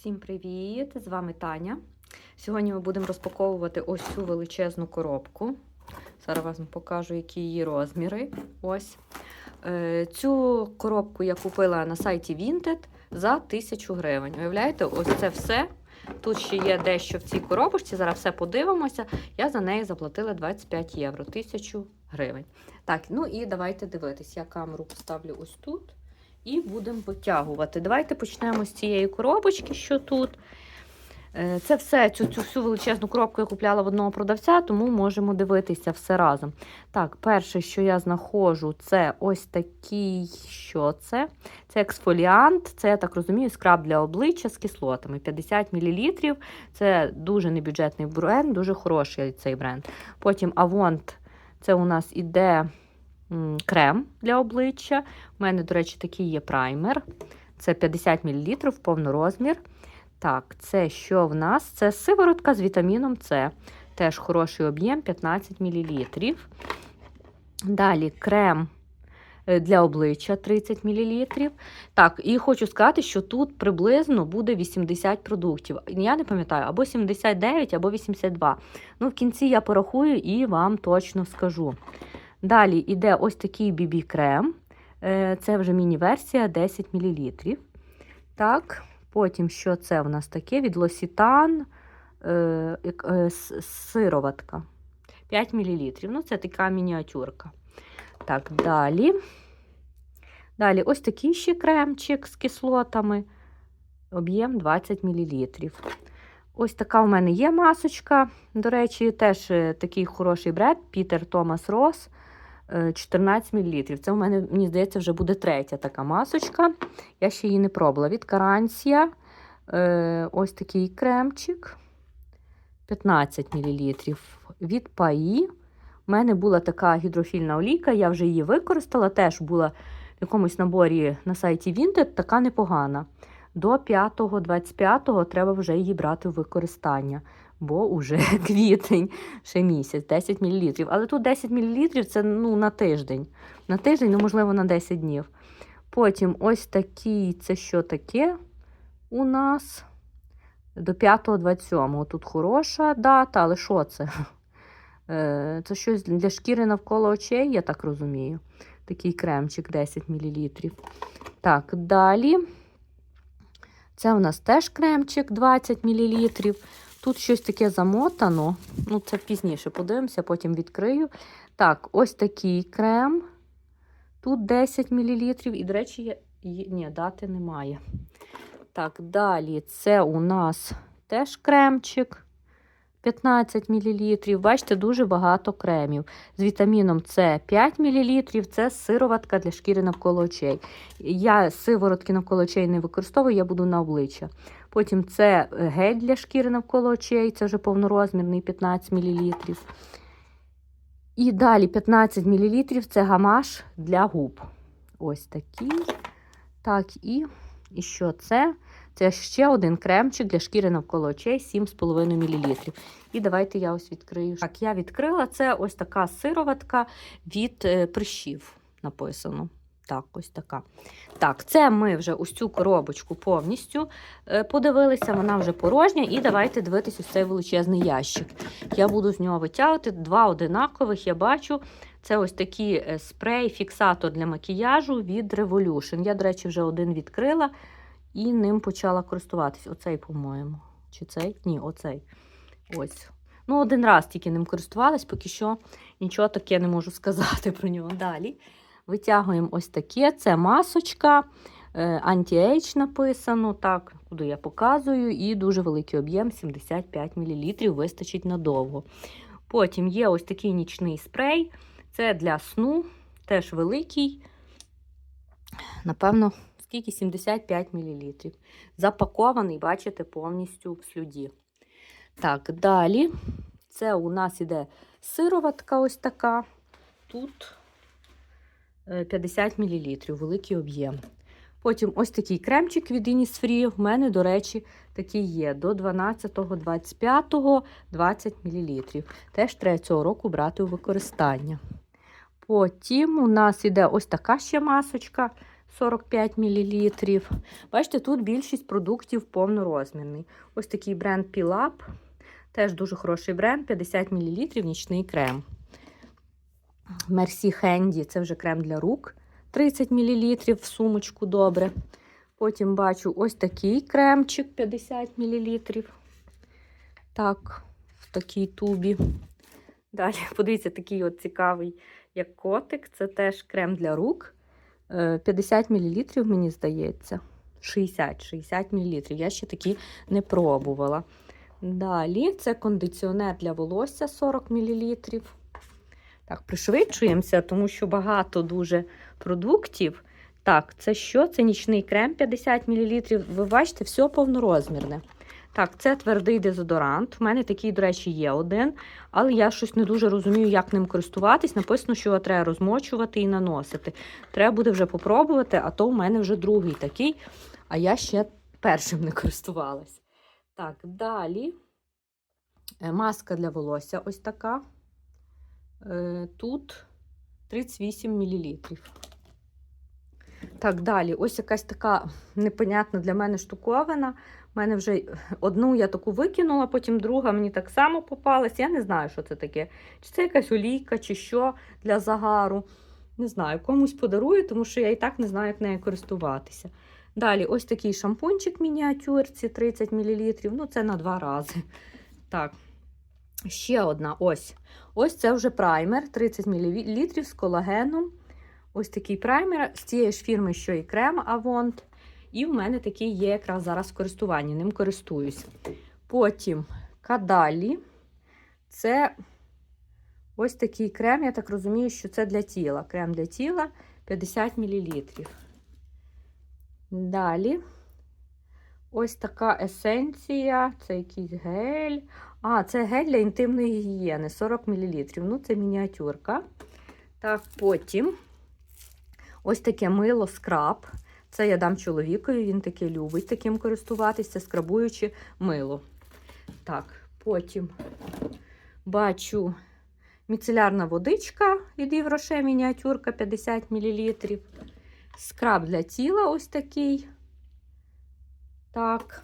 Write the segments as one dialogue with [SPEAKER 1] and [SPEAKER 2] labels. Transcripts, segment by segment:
[SPEAKER 1] Всім привіт! З вами Таня. Сьогодні ми будемо розпаковувати ось цю величезну коробку. Зараз вам покажу, які її розміри. Ось. Е, Цю коробку я купила на сайті Vinted за 1000 гривень. Уявляєте, ось це все. Тут ще є дещо в цій коробочці. Зараз все подивимося. Я за неї заплатила 25 євро, 1000 гривень. Так, ну і давайте дивитись. Я камеру поставлю ось тут. І будемо витягувати. Давайте почнемо з цієї коробочки, що тут. Е, Це все, цю, цю всю величезну коробку я купляла в одного продавця, тому можемо дивитися все разом. Так, перше, що я знаходжу, це ось такий, що це? Це ексфоліант, це, я так розумію, скраб для обличчя з кислотами. 50 мл. Це дуже небюджетний бренд, дуже хороший цей бренд. Потім Avont, це у нас іде крем для обличчя. У мене, до речі, такий є праймер. Це 50 мл повнорозмір. Так, це що в нас? Це сиворотка з вітаміном С. Теж хороший об'єм 15 мл. Далі крем е, для обличчя 30 мл. Так, і хочу сказати, що тут приблизно буде 80 продуктів. Я не пам'ятаю, або 79, або 82. Ну, в кінці я порахую і вам точно скажу. Далі йде ось такий BB-крем. Е, Це вже міні-версія 10 мл. Так, потім що це в нас таке? Від Лосітан е, е, сироватка. 5 мл. Ну, це така мініатюрка. Так, далі. Далі ось такий ще кремчик з кислотами. Об'єм 20 мл. Ось така в мене є масочка. До речі, теж такий хороший бренд Пітер Томас Рос. Е, 14 мл. Це у мене, мені здається, вже буде третя така масочка. Я ще її не пробувала. Від Карансія. Е, ось такий кремчик. 15 мл. Від Паї. У мене була така гідрофільна олійка, я вже її використала. Теж була в якомусь наборі на сайті Vinted, така непогана. До 5-25 треба вже її брати в використання, бо вже квітень, ще місяць, 10 мл. Але тут 10 мл це ну, на тиждень. На тиждень, ну, можливо, на 10 днів. Потім ось такий, це що таке у нас? До 5-27. Тут хороша дата, але що це? Е, Це щось для шкіри навколо очей, я так розумію. Такий кремчик 10 мл. Так, далі. Це у нас теж кремчик 20 мл. Тут щось таке замотано. Ну, це пізніше подивимося, потім відкрию. Так, ось такий крем. Тут 10 мл. І, до речі, є... ні, дати немає. Так, далі це у нас теж кремчик 15 мл. Бачите, дуже багато кремів. З вітаміном С 5 мл. Це сироватка для шкіри навколо очей. Я сиворотки навколо очей не використовую, я буду на обличчя. Потім це гель для шкіри навколо очей, це вже повнорозмірний 15 мл. І далі 15 мл це гамаш для губ. Ось такий. Так, і, і що це? Це ще один кремчик для шкіри навколо очей 7,5 мл. І давайте я ось відкрию. Так, я відкрила це ось така сироватка від е, прищів написано. Так, ось така. Так, це ми вже ось цю коробочку повністю е, подивилися, вона вже порожня. І давайте дивитися ось цей величезний ящик. Я буду з нього витягувати два одинакових, я бачу. Це ось такий е, спрей-фіксатор для макіяжу від Revolution. Я, до речі, вже один відкрила і ним почала користуватись. Оцей, по-моєму. Чи цей? Ні, оцей. Ось. Ну, один раз тільки ним користувалась, поки що нічого таке не можу сказати про нього. Далі витягуємо ось таке. Це масочка. е, Anti-Age написано, так, куди я показую, і дуже великий об'єм 75 мл, вистачить надовго. Потім є ось такий нічний спрей. Це для сну, теж великий. Напевно, скільки 75 мл. Запакований, бачите, повністю в слюді. Так, далі. Це у нас іде сироватка ось така. Тут 50 мл, великий об'єм. Потім ось такий кремчик від Innisfree. В мене, до речі, такий є до 12-25 20 мл. Теж треба цього року брати у використання. Потім у нас іде ось така ще масочка 45 мл. Бачите, тут більшість продуктів повнорозмірний. Ось такий бренд Pilap. Теж дуже хороший бренд, 50 мл нічний крем. Мерсі Хенді це вже крем для рук. 30 мл в сумочку добре. Потім бачу ось такий кремчик 50 мл. Так, в такій тубі. Далі, подивіться, такий от цікавий, як котик. Це теж крем для рук. Е, 50 мл, мені здається. 60-60 мл. Я ще такі не пробувала. Далі це кондиціонер для волосся 40 мл. Так, пришвидшуємося, тому що багато дуже продуктів. Так, це що? Це нічний крем 50 мл. Ви бачите, все повнорозмірне. Так, це твердий дезодорант. У мене такий, до речі, є один, але я щось не дуже розумію, як ним користуватись. Написано, що його треба розмочувати і наносити. Треба буде вже попробувати, а то у мене вже другий такий, а я ще першим не користувалась. Так, далі Е, маска для волосся ось така. Е, Тут 38 мл. Так, далі, ось якась така непонятна для мене штуковина. У мене вже одну я таку викинула, потім друга мені так само попалась. Я не знаю, що це таке. Чи це якась олійка, чи що для загару. Не знаю, комусь подарую, тому що я і так не знаю, як нею користуватися. Далі, ось такий шампунчик мініатюрці 30 мл. Ну, це на два рази. Так, ще одна. Ось. Ось це вже праймер 30 мл з колагеном. Ось такий праймер з тієї ж фірми, що і крем Avon. І в мене такий є якраз зараз в користуванні, ним користуюсь. Потім кадалі. Це ось такий крем, я так розумію, що це для тіла. Крем для тіла 50 мл. Далі ось така есенція, це якийсь гель. А, це гель для інтимної гігієни 40 мл. Ну, це мініатюрка. Так, потім ось таке мило скраб. Це я дам чоловікові, він таке любить таким користуватися, скрабуючи мило. Так, потім бачу міцелярна водичка від Євроше, мініатюрка 50 мл. Скраб для тіла ось такий. Так.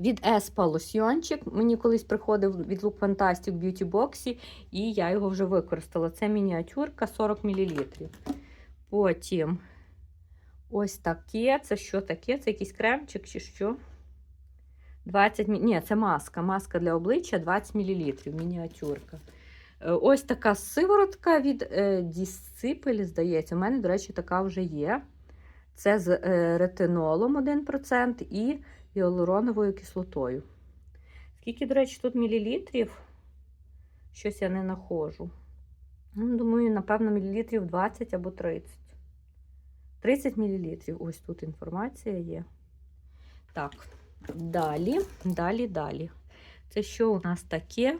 [SPEAKER 1] Від Еспа лосьйончик. Мені колись приходив від Look Fantastic в Beauty Box, і я його вже використала. Це мініатюрка 40 мл. Потім ось таке. Це що таке? Це якийсь кремчик чи що? 20 мл. Ні, це маска. Маска для обличчя 20 мл. Мініатюрка. Е, Ось така сиворотка від е, Disciple, здається. У мене, до речі, така вже є. Це з е, ретинолом 1% і гіалуроновою кислотою. Скільки, до речі, тут мілілітрів? Щось я не нахожу. Ну, Думаю, напевно, мілілітрів 20 або 30. 30 мілілітрів. Ось тут інформація є. Так, далі, далі, далі. Це що у нас таке?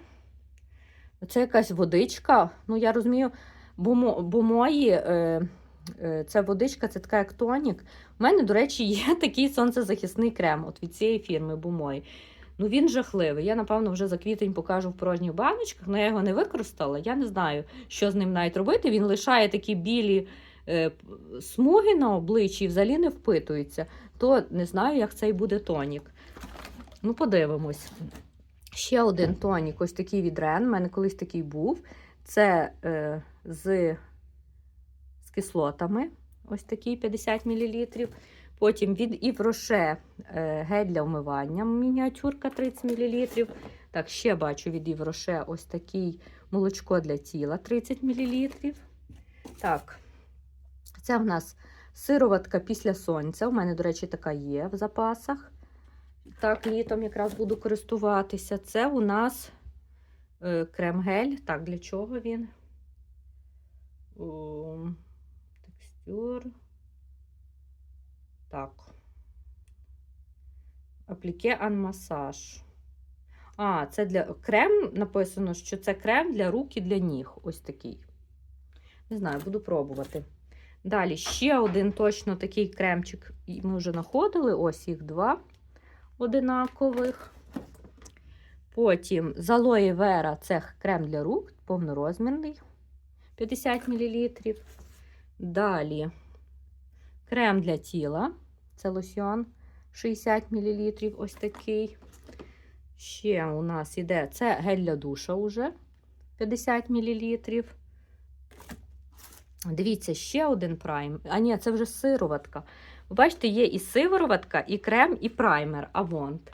[SPEAKER 1] Це якась водичка. Ну, я розумію, бо, бо мої. Е, Це водичка, це така як тонік. У мене, до речі, є такий сонцезахисний крем от від цієї фірми Бумої. Ну він жахливий. Я, напевно, вже за квітень покажу в порожніх баночках, але я його не використала. Я не знаю, що з ним навіть робити. Він лишає такі білі е, смуги на обличчі і взагалі не впитується. То не знаю, як цей буде тонік. Ну, подивимось. Ще один тонік, ось такий від Ren. У мене колись такий був. Це е, з кислотами, ось такий 50 мл. Потім від Rocher е, гель для вмивання, мініатюрка 30 мл. Так, ще бачу від Rocher ось такий молочко для тіла 30 мл. Так, це в нас сироватка після сонця. У мене, до речі, така є в запасах. Так, літом якраз буду користуватися. Це у нас е, крем-гель. Так, для чого він? О. Так. Апліке ан масаж. А, це для крем написано, що це крем для рук і для ніг. Ось такий. Не знаю, буду пробувати. Далі ще один точно такий кремчик. Ми вже знаходили. Ось їх два одинакових. Потім з алоє вера це крем для рук, повнорозмірний 50 мл. Далі Крем для тіла. Це лосьон 60 мл. Ось такий. Ще у нас іде це гель для душа уже 50 мл. Дивіться, ще один прайм. А ні, це вже сироватка. Ви бачите, є і сиворотка, і крем, і праймер Авонт.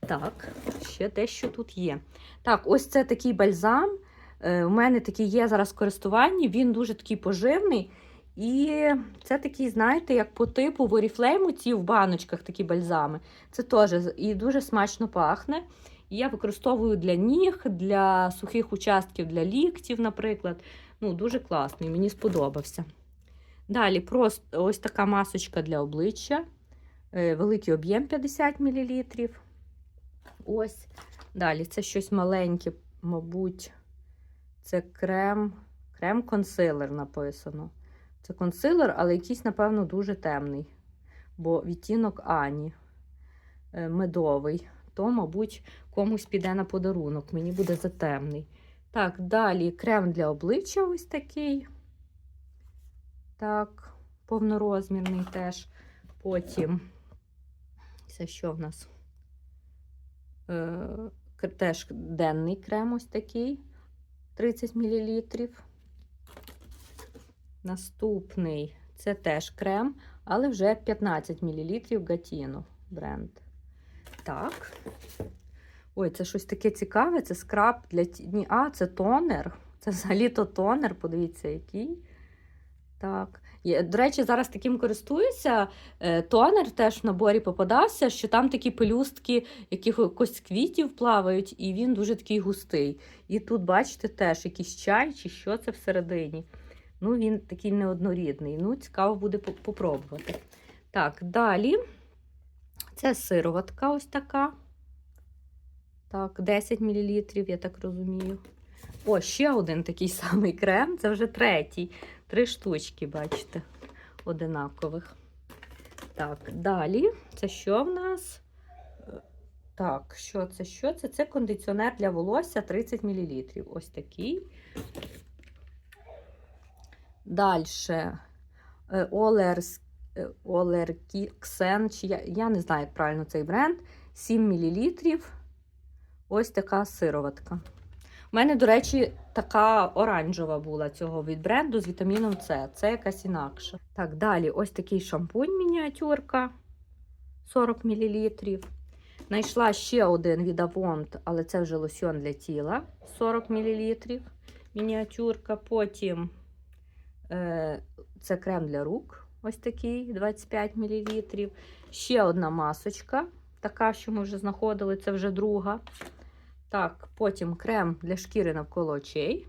[SPEAKER 1] Так, ще дещо тут є. Так, ось це такий бальзам. Е, У мене такий є зараз в користуванні. Він дуже такий поживний. І це такий, знаєте, як по типу в Oriflame, ці в баночках такі бальзами. Це теж і дуже смачно пахне. І я використовую для ніг, для сухих участків, для ліктів, наприклад. Ну, дуже класний, мені сподобався. Далі просто ось така масочка для обличчя. Е, Великий об'єм 50 мл. Ось. Далі це щось маленьке, мабуть, це крем, крем-консилер написано. Це консилер, але якийсь, напевно, дуже темний. Бо відтінок Ані е, медовий. То, мабуть, комусь піде на подарунок. Мені буде затемний. Так, далі крем для обличчя ось такий. Так, повнорозмірний теж. Потім. Це що в нас? Е, теж денний крем ось такий. 30 мл. Наступний це теж крем, але вже 15 мл Гатіно бренд. Так. Ой, це щось таке цікаве. Це скраб для. Ні, А, це тонер. Це взагалі-то тонер, подивіться, який. Так. Є- До речі, зараз таким користуюся. Е, Тонер теж в наборі попадався, що там такі пелюстки якихось квітів плавають, і він дуже такий густий. І тут, бачите, теж якийсь чай чи що це всередині. Ну, він такий неоднорідний. Ну, цікаво буде по- попробувати. Так, далі. Це сироватка ось така. Так, 10 мл, я так розумію. О, ще один такий самий крем. Це вже третій. Три штучки, бачите, одинакових. Так, далі. Це що в нас? Так, що це? Що це? Це кондиціонер для волосся 30 мл. Ось такий. Далі. Олерс, е, Олерксен, чи я, я не знаю, як правильно цей бренд. 7 мл. Ось така сироватка. У мене, до речі, така оранжева була цього від бренду з вітаміном С. Це якась інакша. Так, далі ось такий шампунь мініатюрка 40 мл. Знайшла ще один від Avon, але це вже лосьон для тіла 40 мл. Мініатюрка. Потім е, це крем для рук. Ось такий 25 мл. Ще одна масочка, така, що ми вже знаходили, це вже друга. Так, потім крем для шкіри навколо очей.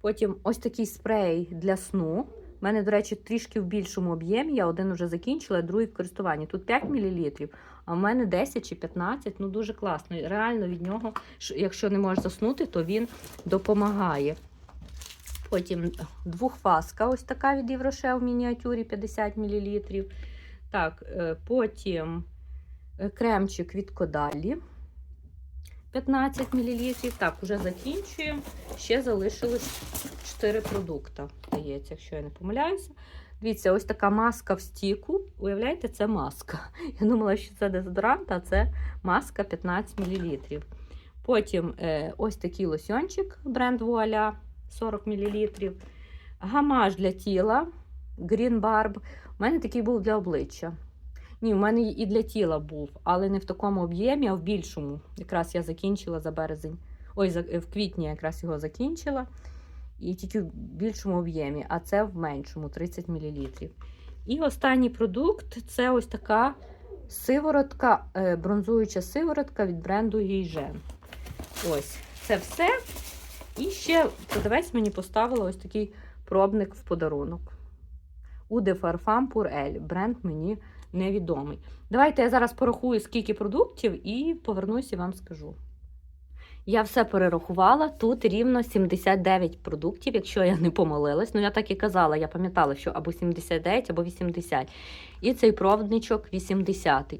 [SPEAKER 1] Потім ось такий спрей для сну. У мене, до речі, трішки в більшому об'ємі. Я один вже закінчила, другий в користуванні. Тут 5 мл, а в мене 10 чи 15. Ну, дуже класно. Реально від нього, якщо не можеш заснути, то він допомагає. Потім двохфаска, ось така від Євроше в мініатюрі 50 мл. Так, е, потім е, кремчик від Кодалі 15 мл. Так, уже закінчуємо. Ще залишилось 4 продукти, здається, якщо я не помиляюся. Дивіться, ось така маска в стіку. Уявляєте, це маска. Я думала, що це дезодорант, а це маска 15 мл. Потім е, ось такий лосьончик бренд Вуаля 40 мл. Гамаш для тіла Green Barb. У мене такий був для обличчя. Ні, у мене і для тіла був, але не в такому об'ємі, а в більшому. Якраз я закінчила за березень. Ой, в квітні я якраз його закінчила. І тільки в більшому об'ємі, а це в меншому 30 мл. І останній продукт це ось така сиворотка, е, бронзуюча сиворотка від бренду Гейжен. Ось, це все. І ще продавець мені поставила ось такий пробник в подарунок. Уде Farfam Пурель. Бренд мені невідомий. Давайте я зараз порахую, скільки продуктів, і повернуся і вам скажу. Я все перерахувала. Тут рівно 79 продуктів, якщо я не помилилась. Ну, я так і казала, я пам'ятала, що або 79, або 80. І цей проводничок 80.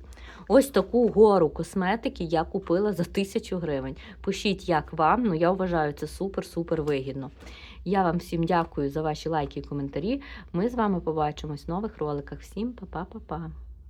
[SPEAKER 1] Ось таку гору косметики я купила за 1000 гривень. Пишіть, як вам, ну я вважаю це супер-супер вигідно. Я вам всім дякую за ваші лайки і коментарі. Ми з вами побачимось в нових роликах. Всім па-па-па-па!